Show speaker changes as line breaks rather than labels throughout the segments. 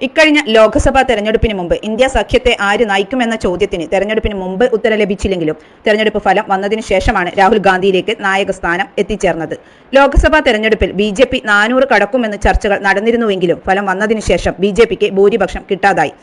ഇക്കഴിഞ്ഞ ലോക്സഭാ തെരഞ്ഞെടുപ്പിന് മുമ്പ് ഇന്ത്യ സഖ്യത്തെ ആര് നയിക്കുമെന്ന ചോദ്യത്തിന് തെരഞ്ഞെടുപ്പിന് മുമ്പ് ഉത്തരം ലഭിച്ചില്ലെങ്കിലും തെരഞ്ഞെടുപ്പ് ഫലം വന്നതിന് ശേഷമാണ് രാഹുൽ ഗാന്ധിയിലേക്ക് നായക സ്ഥാനം എത്തിച്ചേർന്നത്. ലോക്സഭാ തെരഞ്ഞെടുപ്പിൽ ബി ജെ പി നാനൂറ് കടക്കുമെന്ന് ചർച്ചകൾ നടന്നിരുന്നുവെങ്കിലും ഫലം വന്നതിന് ശേഷം ബി ജെ പിക്ക് ഭൂരിപക്ഷം കിട്ടാതായി.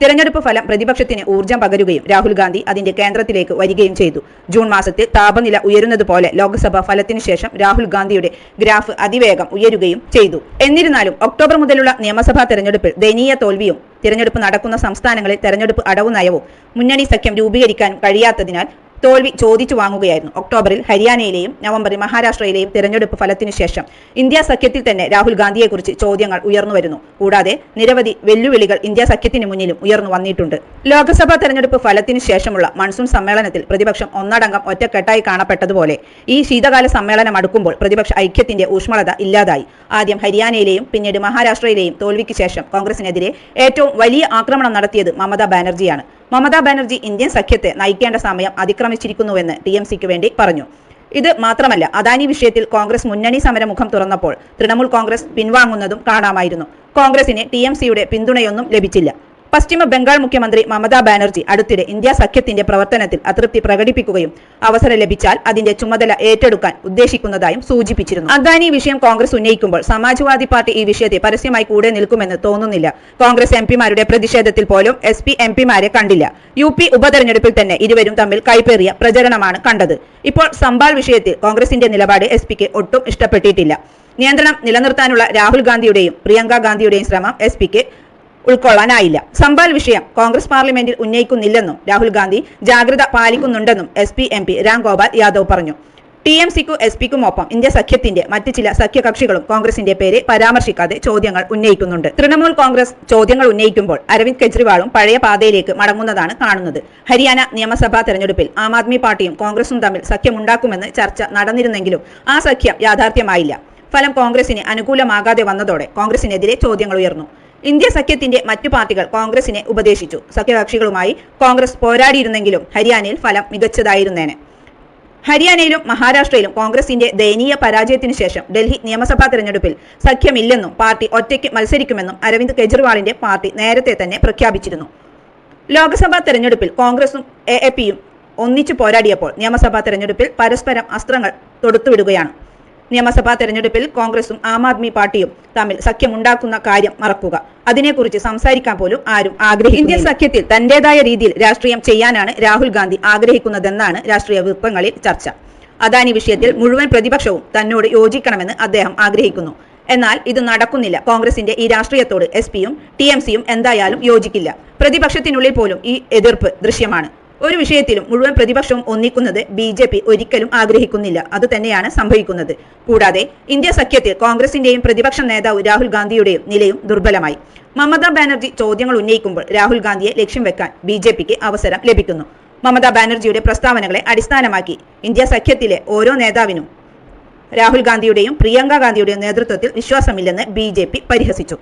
തിരഞ്ഞെടുപ്പ് ഫലം പ്രതിപക്ഷത്തിന് ഊർജം പകരുകയും രാഹുൽ ഗാന്ധി അതിന്റെ കേന്ദ്രത്തിലേക്ക് വരികയും ചെയ്തു. ജൂൺ മാസത്തിൽ താപനില ഉയരുന്നതുപോലെ ലോക്സഭ ഫലത്തിനു ശേഷം രാഹുൽ ഗാന്ധിയുടെ ഗ്രാഫ് അതിവേഗം ഉയരുകയും ചെയ്തു. എന്നിരുന്നാലും ഒക്ടോബർ മുതലുള്ള നിയമസഭാ തെരഞ്ഞെടുപ്പിൽ ദയനീയ തോൽവിയും തിരഞ്ഞെടുപ്പ് നടക്കുന്ന സംസ്ഥാനങ്ങളിൽ തെരഞ്ഞെടുപ്പ് അടവു നയവും മുന്നണി സഖ്യം രൂപീകരിക്കാൻ കഴിയാത്തതിനാൽ തോൽവി ചോദിച്ചു വാങ്ങുകയായിരുന്നു. ഒക്ടോബറിൽ ഹരിയാനയിലെയും നവംബറിൽ മഹാരാഷ്ട്രയിലെയും തിരഞ്ഞെടുപ്പ് ഫലത്തിനു ശേഷം ഇന്ത്യ സഖ്യത്തിൽ തന്നെ രാഹുൽ ഗാന്ധിയെക്കുറിച്ച് ചോദ്യങ്ങൾ ഉയർന്നു വരുന്നു. കൂടാതെ നിരവധി വെല്ലുവിളികൾ ഇന്ത്യ സഖ്യത്തിന് മുന്നിലും ഉയർന്നു വന്നിട്ടുണ്ട്. ലോക്സഭാ തെരഞ്ഞെടുപ്പ് ഫലത്തിനു ശേഷമുള്ള മൺസൂൺ സമ്മേളനത്തിൽ പ്രതിപക്ഷം ഒന്നടങ്കം ഒറ്റക്കെട്ടായി കാണപ്പെട്ടതുപോലെ ഈ ശീതകാല സമ്മേളനം അടുക്കുമ്പോൾ പ്രതിപക്ഷ ഐക്യത്തിന്റെ ഊഷ്മളത ഇല്ലാതായി. ആദ്യം ഹരിയാനയിലെയും പിന്നീട് മഹാരാഷ്ട്രയിലെയും തോൽവിക്ക് ശേഷം കോൺഗ്രസിനെതിരെ ഏറ്റവും വലിയ ആക്രമണം നടത്തിയത് മമതാ ബാനർജിയാണ്. മമതാ ബാനർജി ഇന്ത്യൻ സഖ്യത്തെ നയിക്കേണ്ട സമയം അതിക്രമിച്ചിരിക്കുന്നുവെന്ന് ടി എം സിക്ക് വേണ്ടി പറഞ്ഞു. ഇത് മാത്രമല്ല അദാനി വിഷയത്തിൽ കോൺഗ്രസ് മുന്നണി സമരമുഖം തുറന്നപ്പോൾ തൃണമൂൽ കോൺഗ്രസ് പിൻവാങ്ങുന്നതും കാണാമായിരുന്നു. കോൺഗ്രസിന് ടി എം സിയുടെ പിന്തുണയൊന്നും ലഭിച്ചില്ല. പശ്ചിമ ബംഗാൾ മുഖ്യമന്ത്രി മമതാ ബാനർജി അടുത്തിടെ ഇന്ത്യ സഖ്യത്തിന്റെ പ്രവർത്തനത്തിൽ അതൃപ്തി പ്രകടിപ്പിക്കുകയും അവസരം ലഭിച്ചാൽ അതിന്റെ ചുമതല ഏറ്റെടുക്കാൻ ഉദ്ദേശിക്കുന്നതായും സൂചിപ്പിച്ചിരുന്നു. അദാനി വിഷയം കോൺഗ്രസ് ഉന്നയിക്കുമ്പോൾ സമാജ്വാദി പാർട്ടി ഈ വിഷയത്തെ പരസ്യമായി കൂടെ നിൽക്കുമെന്ന് തോന്നുന്നില്ല. കോൺഗ്രസ് എം പിമാരുടെ പ്രതിഷേധത്തിൽ പോലും എസ് പി എം പിമാരെ കണ്ടില്ല. യു പി ഉപതെരഞ്ഞെടുപ്പിൽ തന്നെ ഇരുവരും തമ്മിൽ കൈപ്പേറിയ പ്രചരണമാണ് കണ്ടത്. ഇപ്പോൾ സംബാൽ വിഷയത്തിൽ കോൺഗ്രസിന്റെ നിലപാട് എസ് പിക്ക് ഒട്ടും ഇഷ്ടപ്പെട്ടിട്ടില്ല. നിയന്ത്രണം നിലനിർത്താനുള്ള രാഹുൽ ഗാന്ധിയുടെയും പ്രിയങ്ക ഗാന്ധിയുടെയും ശ്രമം എസ് പിക്ക് ഉൾക്കൊള്ളാനായില്ല. സമ്പാൽ വിഷയം കോൺഗ്രസ് പാർലമെന്റിൽ ഉന്നയിക്കുന്നില്ലെന്നും രാഹുൽ ഗാന്ധി ജാഗ്രത പാലിക്കുന്നുണ്ടെന്നും S P M P Ramgopal Yadav പറഞ്ഞു. ടി എം സിക്കും എസ് പിക്കും ഒപ്പം ഇന്ത്യ സഖ്യത്തിന്റെ മറ്റ് ചില സഖ്യകക്ഷികളും കോൺഗ്രസിന്റെ പേരെ പരാമർശിക്കാതെ ചോദ്യങ്ങൾ ഉന്നയിക്കുന്നുണ്ട്. തൃണമൂൽ കോൺഗ്രസ് ചോദ്യങ്ങൾ ഉന്നയിക്കുമ്പോൾ അരവിന്ദ് കെജ്രിവാളും പഴയ പാതയിലേക്ക് മടങ്ങുന്നതാണ് കാണുന്നത്. ഹരിയാന നിയമസഭാ തെരഞ്ഞെടുപ്പിൽ ആം ആദ്മി പാർട്ടിയും കോൺഗ്രസും തമ്മിൽ സഖ്യമുണ്ടാക്കുമെന്ന് ചർച്ച നടന്നിരുന്നെങ്കിലും ആ സഖ്യം യാഥാർത്ഥ്യമായില്ല. ഫലം കോൺഗ്രസിന് അനുകൂലമാകാതെ വന്നതോടെ കോൺഗ്രസിനെതിരെ ചോദ്യങ്ങൾ ഉയർന്നു. ഇന്ത്യ സഖ്യത്തിന്റെ മറ്റു പാർട്ടികൾ കോൺഗ്രസിനെ ഉപദേശിച്ചു. സഖ്യകക്ഷികളുമായി കോൺഗ്രസ് പോരാടിയിരുന്നെങ്കിലും ഹരിയാനയിൽ ഫലം മികച്ചതായിരുന്നേനെ. ഹരിയാനയിലും മഹാരാഷ്ട്രയിലും കോൺഗ്രസിന്റെ ദയനീയ പരാജയത്തിനു ശേഷം ഡൽഹി നിയമസഭാ തെരഞ്ഞെടുപ്പിൽ സഖ്യമില്ലെന്നും പാർട്ടി ഒറ്റയ്ക്ക് മത്സരിക്കുമെന്നും അരവിന്ദ് കെജ്രിവാളിന്റെ പാർട്ടി നേരത്തെ തന്നെ പ്രഖ്യാപിച്ചിരുന്നു. ലോക്സഭാ തെരഞ്ഞെടുപ്പിൽ കോൺഗ്രസും എ എ പിയും ഒന്നിച്ചു പോരാടിയപ്പോൾ നിയമസഭാ തെരഞ്ഞെടുപ്പിൽ പരസ്പരം അസ്ത്രങ്ങൾ തൊടുത്തുവിടുകയാണ്. നിയമസഭാ തെരഞ്ഞെടുപ്പിൽ കോൺഗ്രസും ആം ആദ്മി പാർട്ടിയും തമ്മിൽ സഖ്യമുണ്ടാക്കുന്ന കാര്യം മറക്കുക. അതിനെക്കുറിച്ച് സംസാരിക്കാൻ പോലും ആരും ആഗ്രഹിക്കും ഇന്ത്യൻ സഖ്യത്തിൽ തന്റേതായ രീതിയിൽ രാഷ്ട്രീയം ചെയ്യാനാണ് രാഹുൽ ഗാന്ധി ആഗ്രഹിക്കുന്നതെന്നാണ് രാഷ്ട്രീയ വൃത്തങ്ങളിൽ ചർച്ച. അദാനി വിഷയത്തിൽ മുഴുവൻ പ്രതിപക്ഷവും തന്നോട് യോജിക്കണമെന്ന് അദ്ദേഹം ആഗ്രഹിക്കുന്നു. എന്നാൽ ഇത് നടക്കുന്നില്ല. കോൺഗ്രസിന്റെ ഈ രാഷ്ട്രീയത്തോട് എസ് പിയും ടി എം സിയും എന്തായാലും യോജിക്കില്ല. പ്രതിപക്ഷത്തിനുള്ളിൽ പോലും ഈ എതിർപ്പ് ദൃശ്യമാണ്. ഒരു വിഷയത്തിലും മുഴുവൻ പ്രതിപക്ഷവും ഒന്നിക്കുന്നത് ബി ജെ പി ഒരിക്കലും ആഗ്രഹിക്കുന്നില്ല. അത് തന്നെയാണ് സംഭവിക്കുന്നത്. കൂടാതെ ഇന്ത്യ സഖ്യത്തിൽ കോൺഗ്രസിന്റെയും പ്രതിപക്ഷ നേതാവ് രാഹുൽ ഗാന്ധിയുടെയും നിലയും ദുർബലമായി. മമതാ ബാനർജി ചോദ്യങ്ങൾ ഉന്നയിക്കുമ്പോൾ രാഹുൽ ഗാന്ധിയെ ലക്ഷ്യം വെക്കാൻ ബി ജെ പിക്ക് അവസരം ലഭിക്കുന്നു. മമതാ ബാനർജിയുടെ പ്രസ്താവനകളെ അടിസ്ഥാനമാക്കി ഇന്ത്യ സഖ്യത്തിലെ ഓരോ നേതാവിനും രാഹുൽ ഗാന്ധിയുടെയും പ്രിയങ്ക ഗാന്ധിയുടെയും നേതൃത്വത്തിൽ വിശ്വാസമില്ലെന്ന് ബി പരിഹസിച്ചു.